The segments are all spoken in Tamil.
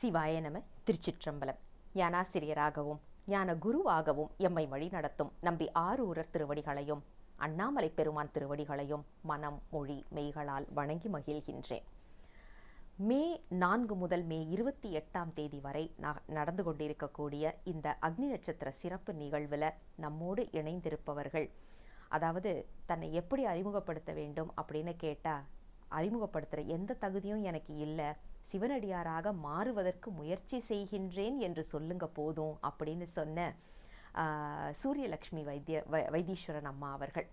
சிவாய நம திருச்சிற்றம்பலம். ஞானாசிரியராகவும் ஞான குருவாகவும் எம்மை வழி நடத்தும் நம்பி ஆரூரர் திருவடிகளையும் அண்ணாமலை பெருமான் திருவடிகளையும் மனம் மொழி மெய்களால் வணங்கி மகிழ்கின்றேன். மே நான்கு முதல் மே இருபத்தி எட்டாம் தேதி வரை நடந்து கொண்டிருக்கக்கூடிய இந்த அக்னி நட்சத்திர சிறப்பு நிகழ்வில் நம்மோடு இணைந்திருப்பவர்கள் அதாவது தன்னை எப்படி அறிமுகப்படுத்த வேண்டும் அப்படின்னு கேட்டால் அறிமுகப்படுத்துகிற எந்த தகுதியும் எனக்கு இல்லை. சிவனடியாராக மாறுவதற்கு முயற்சி செய்கின்றேன் என்று சொல்லுங்க போதும் அப்படின்னு சொன்ன சூரியலக்ஷ்மி வைத்திய வை வைத்தீஸ்வரன் அம்மா அவர்கள்.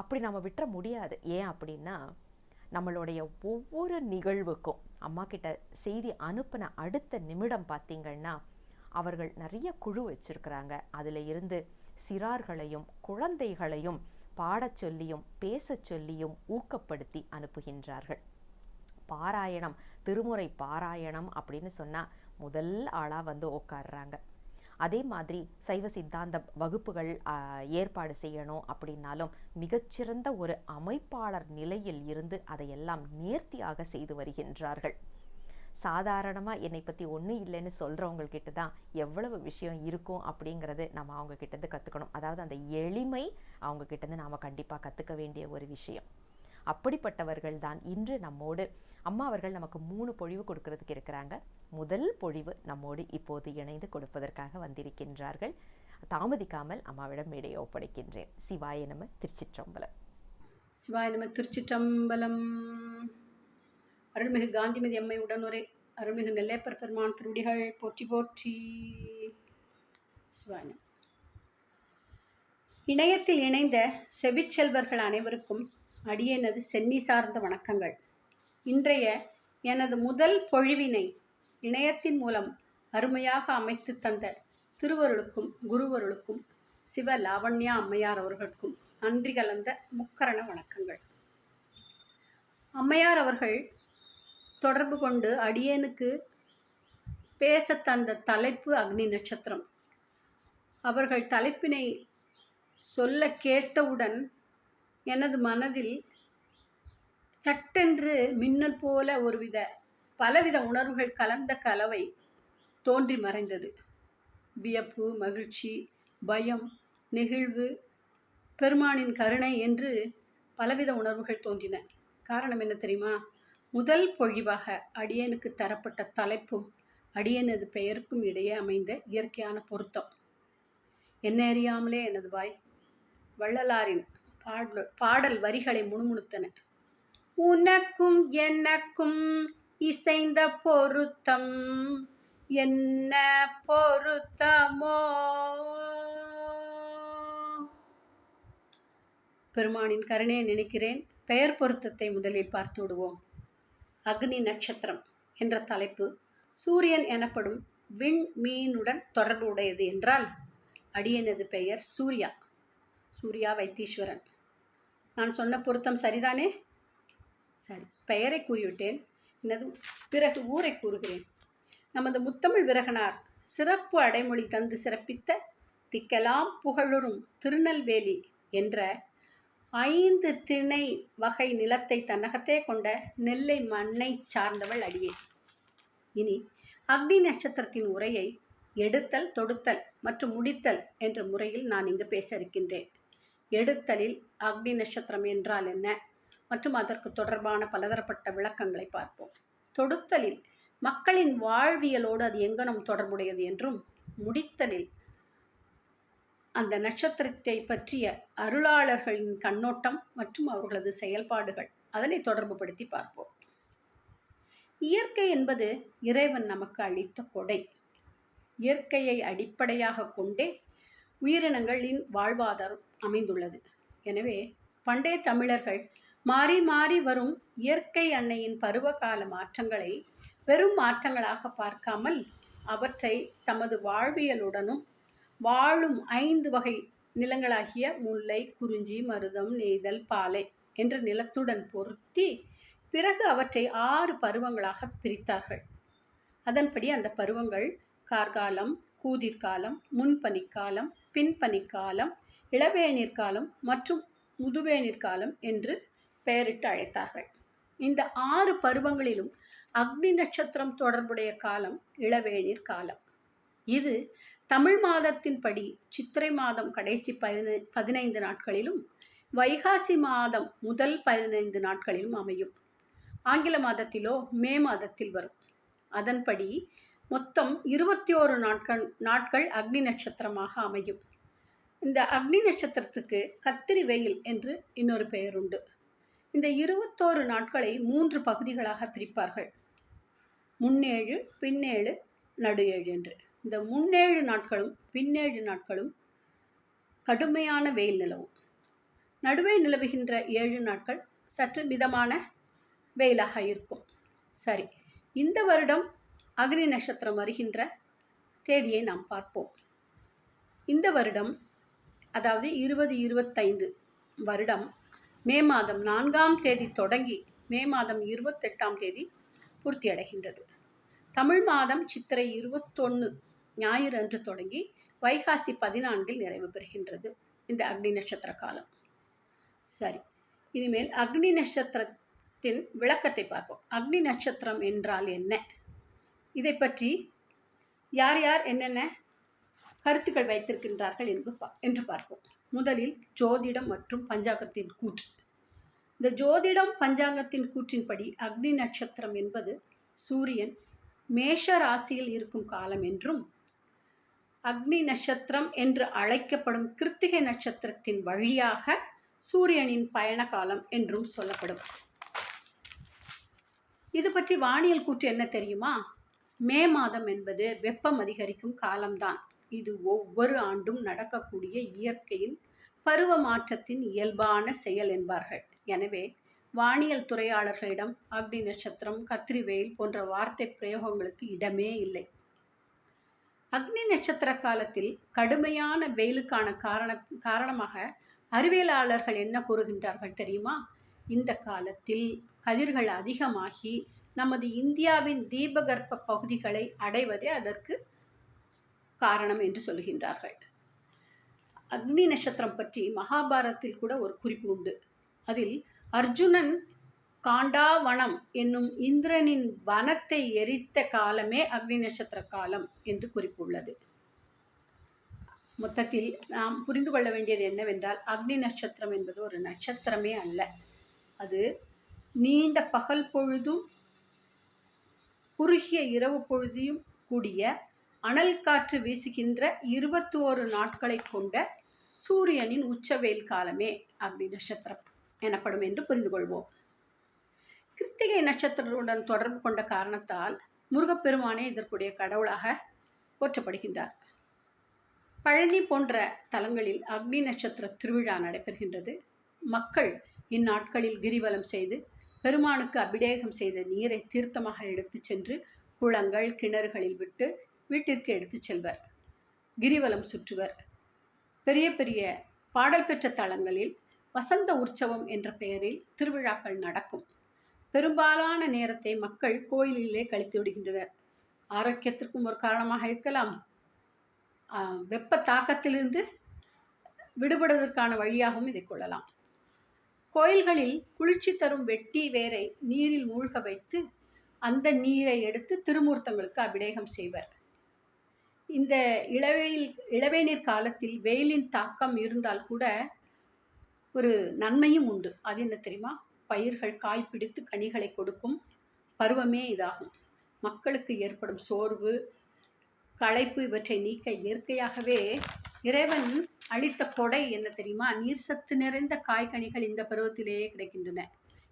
அப்படி நம்ம விட்டுற முடியாது. ஏன் அப்படின்னா நம்மளுடைய ஒவ்வொரு நிகழ்வுக்கும் அம்மா கிட்ட செய்தி அனுப்பின அடுத்த நிமிடம் பார்த்தீங்கன்னா அவர்கள் நிறைய குழு வச்சிருக்கிறாங்க. அதில் இருந்து சிறார்களையும் குழந்தைகளையும் பாடச் சொல்லியும் பேசச் சொல்லியும் ஊக்கப்படுத்தி அனுப்புகின்றார்கள். பாராயணம் திருமுறை பாராயணம் அப்படின்னு சொன்னால் முதல் ஆளாக வந்து உட்காடுறாங்க அதே மாதிரி சைவ சித்தாந்த வகுப்புகள் ஏற்பாடு செய்யணும் அப்படின்னாலும் மிகச்சிறந்த ஒரு அமைப்பாளர் நிலையில் இருந்து அதையெல்லாம் நேர்த்தியாக செய்து வருகின்றார்கள். சாதாரணமாக என்னை பற்றி ஒன்றும் இல்லைன்னு சொல்கிறவங்கக்கிட்ட தான் எவ்வளவு விஷயம் இருக்கும் அப்படிங்கிறது நம்ம அவங்க கிட்டேருந்து கற்றுக்கணும் அதாவது அந்த எளிமை அவங்க கிட்டேருந்து நாம் கண்டிப்பாக கற்றுக்க வேண்டிய ஒரு விஷயம். அப்படிப்பட்டவர்கள் தான் இன்று நம்மோடு அம்மா அவர்கள் நமக்கு மூணு பொழிவு கொடுக்கறதுக்கு இருக்கிறாங்க. முதல் பொழிவு நம்மோடு இப்போது இணைந்து கொடுப்பதற்காக வந்திருக்கின்றார்கள். தாமதிக்காமல் அம்மாவிடம் மேடையை ஒப்படைக்கின்றேன். சிவாய நம திருச்சிற்றம்பலம். சிவாய நம திருச்சிற்றம்பலம். அருள்மிகு காந்திமதி அம்மை உடனுரை அருள்மிகு நெல்லையப்பர் பெருமான் திருடிகள் போற்றி போற்றி. சிவாயம் இணையத்தில் இணைந்த செவிச்செல்வர்கள் அனைவருக்கும் அடியேனது சென்னி சார்ந்த வணக்கங்கள். இன்றைய எனது முதல் பொழிவினை இணையத்தின் மூலம் அருமையாக அமைத்து தந்த திருவருளுக்கும் குருவருளுக்கும் சிவ லாவண்யா அம்மையார் அவர்களுக்கும் நன்றி கலந்த முக்கரண வணக்கங்கள். அம்மையார் அவர்கள் தொடர்பு கொண்டு அடியேனுக்கு பேச தந்த தலைப்பு அக்னி நட்சத்திரம். அவர்கள் தலைப்பினை சொல்ல கேட்டவுடன் எனது மனதில் சட்டென்று மின்னல் போல ஒருவித பலவித உணர்வுகள் கலந்த கலவை தோன்றி மறைந்தது. வியப்பு மகிழ்ச்சி பயம் நெகிழ்வு பெருமானின் கருணை என்று பலவித உணர்வுகள் தோன்றின. காரணம் என்ன தெரியுமா? முதல் பொழிவாக அடியனுக்கு தரப்பட்ட தலைப்பும் அடியனது பெயருக்கும் இடையே அமைந்த இயற்கையான பொருத்தம். என்ன அறியாமலே எனது வாய் வள்ளலாரின் பாடல் பாடல் வரிகளை முணுமுணுத்தன. உனக்கும் எனக்கும் இசைந்த பொருத்தம். என்ன பொருத்தமோ? பெருமானின் கருணையை நினைக்கிறேன். பெயர் பொருத்தத்தை முதலில் பார்த்து விடுவோம் அக்னி நட்சத்திரம் என்ற தலைப்பு சூரியன் எனப்படும் விண் மீனுடன் தொடர்பு உடையது என்றால் அடியனது பெயர் சூர்யா. சூர்யா வைத்தீஸ்வரன். நான் சொன்ன பொருத்தம் சரிதானே? சரி பெயரை கூறிவிட்டேன். எனது பிறகு ஊரை கூறுகிறேன். நமது முத்தமிழ் விரகனார் சிறப்பு அடைமொழி தந்து சிறப்பித்த திக்கலாம் புகழுறும் திருநெல்வேலி என்ற ஐந்து திணை வகை நிலத்தை தன்னகத்தே கொண்ட நெல்லை மண்ணை சார்ந்தவள் அடியே. இனி அக்னி நட்சத்திரத்தின் உரையை எடுத்தல் தொடுத்தல் மற்றும் முடித்தல் என்ற முறையில் நான் இங்கு பேச இருக்கின்றேன். எடுத்தலில் அக்னி நட்சத்திரம் என்றால் என்ன? மற்றும் அதற்கு தொடர்பான பலதரப்பட்ட விளக்கங்களை பார்ப்போம். தொடுத்தலில் மக்களின் வாழ்வியலோடு அது எங்கனம் தொடர்புடையது என்றும் முடித்தலில் அந்த நட்சத்திரத்தை பற்றிய அருளாளர்களின் கண்ணோட்டம் மற்றும் அவர்களது செயல்பாடுகள் அதனை தொடர்புபடுத்தி பார்ப்போம். இயற்கை என்பது இறைவன் நமக்கு அளித்த கொடை. இயற்கையை அடிப்படையாக கொண்டே உயிரினங்களின் வாழ்வாதாரம் அமைந்துள்ளது. எனவே பண்டைய தமிழர்கள் மாறி மாறி வரும் இயற்கை அன்னையின் பருவகால மாற்றங்களை வெறும் மாற்றங்களாக பார்க்காமல் அவற்றை தமது வாழ்வியலுடனும் வாழும் ஐந்து வகை நிலங்களாகிய முல்லை குறிஞ்சி மருதம் நெய்தல் பாலை என்ற நிலத்துடன் பொருத்தி பிறகு அவற்றை ஆறு பருவங்களாக பிரித்தார்கள். அதன்படி அந்த பருவங்கள் கார்காலம் கூதிர்காலம் முன்பனிக்காலம் பின்பனிக்காலம் இளவேநீர்காலம் மற்றும் முதுவேநீர்காலம் என்று பெயரிட்டு அழைத்தார்கள். இந்த ஆறு பருவங்களிலும் அக்னி நட்சத்திரம் தொடர்புடைய காலம் இளவேநீர் காலம். இது தமிழ் மாதத்தின்படி சித்திரை மாதம் கடைசி பதினை பதினைந்து நாட்களிலும் வைகாசி மாதம் முதல் பதினைந்து நாட்களிலும் அமையும். ஆங்கில மாதத்திலோ மே மாதத்தில் வரும். அதன்படி மொத்தம் இருபத்தி ஓரு நாட்கள் நாட்கள் அக்னி நட்சத்திரமாக அமையும். இந்த அக்னி நட்சத்திரத்துக்கு கத்திரி வெயில் என்று இன்னொரு பெயர் உண்டு. இந்த இருபத்தோரு நாட்களை மூன்று பகுதிகளாக பிரிப்பார்கள். முன்னேழு பின்னேழு நடு ஏழு என்று. இந்த முன்னேழு நாட்களும் பின்னேழு நாட்களும் கடுமையான வெயில் நிலவும். நடுவே நிலவுகின்ற ஏழு நாட்கள் சற்று மிதமான வெயிலாக இருக்கும். சரி இந்த வருடம் அக்னி நட்சத்திரம் வருகின்ற தேதியை நாம் பார்ப்போம். இந்த வருடம் அதாவது இருபது இருபத்தைந்து வருடம் மே மாதம் நான்காம் தேதி தொடங்கி மே மாதம் இருபத்தெட்டாம் தேதி பூர்த்தியடைகின்றது. தமிழ் மாதம் சித்திரை இருபத்தொன்று ஞாயிறு அன்று தொடங்கி வைகாசி பதினான்கில் நிறைவு பெறுகின்றது இந்த அக்னி நட்சத்திர காலம். சரி இனிமேல் அக்னி நட்சத்திரத்தின் விளக்கத்தை பார்ப்போம். அக்னி நட்சத்திரம் என்றால் என்ன? இதை பற்றி யார் யார் என்னென்ன கருத்துக்கள் வைத்திருக்கின்றார்கள் என்று பா என்று பார்ப்போம். முதலில் ஜோதிடம் மற்றும் பஞ்சாங்கத்தின் கூற்று. இந்த ஜோதிடம் பஞ்சாங்கத்தின் கூற்றின்படி அக்னி நட்சத்திரம் என்பது சூரியன் மேஷ ராசியில் இருக்கும் காலம் என்றும் அக்னி நட்சத்திரம் என்று அழைக்கப்படும் கிருத்திகை நட்சத்திரத்தின் வழியாக சூரியனின் பயண காலம் என்றும் சொல்லப்படும். இது பற்றி வானியல் கூற்று என்ன தெரியுமா? மே மாதம் என்பது வெப்பம் அதிகரிக்கும் காலம்தான். இது ஒவ்வொரு ஆண்டும் நடக்கக்கூடிய இயற்கையின் பருவ மாற்றத்தின் இயல்பான செயல் என்பார்கள். எனவே வானியல் துறையாளர்களிடம் அக்னி நட்சத்திரம் கத்திரிவேல் போன்ற வார்த்தை பிரயோகங்களுக்கு இடமே இல்லை. அக்னி நட்சத்திர காலத்தில் கடுமையான வெயிலுக்கான காரண காரணமாக அறிவியலாளர்கள் என்ன கூறுகின்றார்கள் தெரியுமா? இந்த காலத்தில் கதிர்கள் அதிகமாகி நமது இந்தியாவின் தீபகற்ப பகுதிகளை அடைவதே அதற்கு காரணம் என்று சொல்கின்றார்கள். அக்னி நட்சத்திரம் பற்றி மகாபாரத்தில் கூட ஒரு குறிப்பு உண்டு. அதில் அர்ஜுனன் காண்டாவனம் என்னும் இந்திரனின் வனத்தை எரித்த காலமே அக்னி நட்சத்திர காலம் என்று குறிப்புள்ளது. மொத்தத்தில் நாம் புரிந்து கொள்ள வேண்டியது என்னவென்றால் அக்னி நட்சத்திரம் என்பது ஒரு நட்சத்திரமே அல்ல. அது நீண்ட பகல் பொழுதும் குறுகிய இரவு பொழுதையும் கூடிய அனல் காற்று வீசுகின்ற இருபத்தோரு நாட்களை கொண்ட சூரியனின் உச்சவேல் காலமே அக்னி நட்சத்திரம். எனப்படும் என்று புரிந்து கொள்வோம் கிருத்திகை நட்சத்திரத்துடன் தொடர்பு கொண்ட காரணத்தால் முருகப்பெருமானே இதற்குடைய கடவுளாக போற்றப்படுகின்றார். பழனி போன்ற தலங்களில் அக்னி நட்சத்திர திருவிழா நடைபெறுகின்றது. மக்கள் இந்நாட்களில் கிரிவலம் செய்து பெருமானுக்கு அபிடேகம் செய்த நீரை தீர்த்தமாக எடுத்துச் சென்று குளங்கள் கிணறுகளில் விட்டு வீட்டிற்கு எடுத்துச் செல்வர். கிரிவலம் சுற்றுவர். பெரிய பெரிய பாடல் பெற்ற தலங்களில் வசந்த உற்சவம் என்ற பெயரில் திருவிழாக்கள் நடக்கும். பெரும்பாலான நேரத்தை மக்கள் கோயிலிலே கழித்து விடுகின்றனர். ஆரோக்கியத்திற்கும் ஒரு காரணமாக இருக்கலாம். வெப்ப தாக்கத்திலிருந்து விடுபடுவதற்கான வழியாகவும் இதை கொள்ளலாம். கோயில்களில் குளிர்ச்சி தரும் வெட்டி வேரை நீரில் மூழ்க வைத்து அந்த நீரை எடுத்து திருமூர்த்தங்களுக்கு அபிடேகம் செய்வர். இந்த இளவெயில் இளவேநீர் காலத்தில் வெயிலின் தாக்கம் இருந்தால் கூட ஒரு நன்மையும் உண்டு. அது என்ன தெரியுமா? பயிர்கள் காய் பிடித்து கனிகளை கொடுக்கும் பருவமே இதாகும். மக்களுக்கு ஏற்படும் சோர்வு களைப்பு இவற்றை நீக்க இயற்கையாகவே இறைவன் அளித்த கொடை என்ன தெரியுமா? நீர் சத்து நிறைந்த காய்கனிகள் இந்த பருவத்திலேயே கிடைக்கின்றன.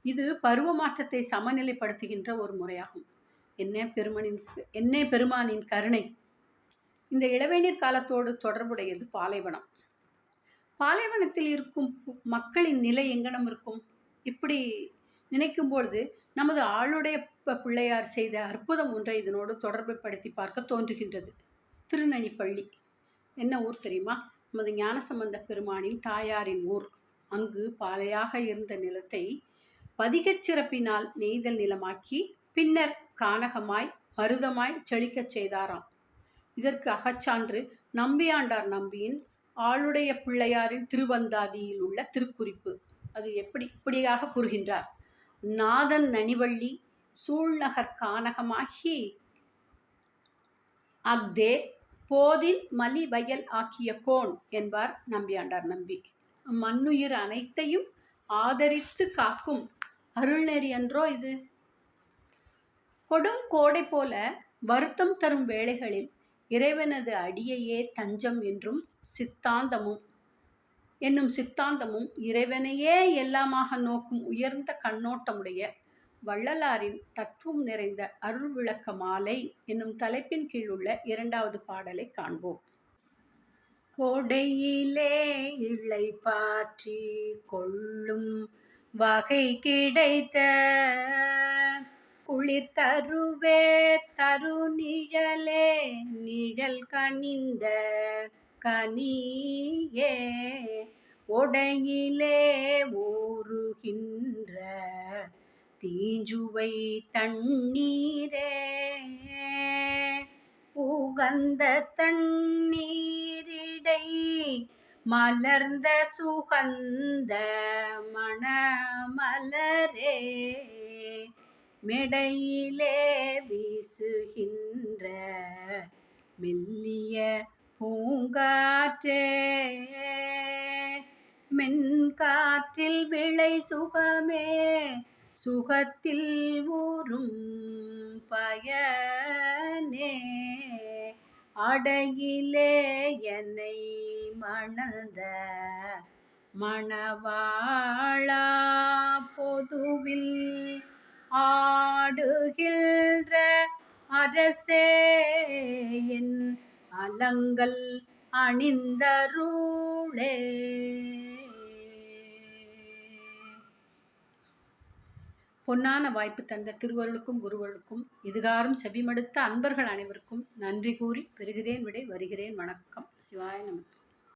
இது பருவ மாற்றத்தை சமநிலைப்படுத்துகின்ற ஒரு முறையாகும். என்ன பெருமனின் என்னே பெருமானின் கருணை. இந்த இளவேநீர் காலத்தோடு தொடர்புடையது பாலைவனம். பாலைவனத்தில் இருக்கும் மக்களின் நிலை எங்கனம் இருக்கும்? இப்படி நினைக்கும் பொழுது நமது ஆளுடைய ப- பிள்ளையார் செய்த அற்புதம் ஒன்றை இதனோடு தொடர்புபடுத்தி பார்க்க தோன்றுகின்றது. திருநனிப்பள்ளி என்ன ஊர் தெரியுமா? நமது ஞானசம்பந்த பெருமானின் தாயாரின் ஊர். அங்கு பாலையாக இருந்த நிலத்தை பதிகச் சிறப்பினால் நெய்தல் நிலமாக்கி பின்னர் கானகமாய் மருதமாய் செழிக்கச் செய்தாராம். இதற்கு அகச்சான்று நம்பியாண்டார் நம்பியின் ஆளுடைய பிள்ளையாரின் திருவந்தாதியில் உள்ள திருக்குறிப்பு. அது எப்படி இப்படியாக கூறுகின்றார்? நாதன் நனிவள்ளி சூழ்நகர் கானகமாகி அஃதே போதின் மலி வயல் ஆக்கிய கோன் என்பார் நம்பியாண்டார் நம்பி. மண்ணுயிர் அனைத்தையும் ஆதரித்து காக்கும் அருள்நெறி என்றோ இது? கொடும் கோடை போல வருத்தம் தரும் வேளைகளில் இறைவனது அடியையே தஞ்சம் என்றும் சித்தாந்தமும் என்னும் சித்தாந்தமும் இறைவனையே எல்லாமாக நோக்கும் உயர்ந்த கண்ணோட்டமுடைய வள்ளலாரின் தத்துவம் நிறைந்த அருள் விளக்க மாலை என்னும் தலைப்பின் கீழ் உள்ள இரண்டாவது பாடலை காண்போம். கொடையிலே இழை பாற்றி கொள்ளும் வகை கிடைத்த குளிர் தருவே தரு நிழலே நிழல் கனிந்த கனியே. உடையிலே ஊறுகின்ற தீஞ்சுவை தண்ணீரே. உகந்த தண்ணீரிடை மலர்ந்த சுகந்த மணமலரே. மெடையிலே வீசுகின்ற மெல்லிய பூங்காற்றே. மென்காற்றில் விளை சுகமே சுகத்தில் ஊறும் பயனே. அடையிலே என்னை மணந்த மணவாழா பொதுவில் ஆடுகின்ற அரசே என் அலங்கள் அணிந்தருளே. பொன்னான வாய்ப்பு தந்த திருவருளுக்கும் குருவருளுக்கும் இதுகாரும் செவிமடுத்த அன்பர்கள் அனைவருக்கும் நன்றி கூறி பெறுகிறேன் விடை வருகிறேன். வணக்கம். சிவாய நமக்கு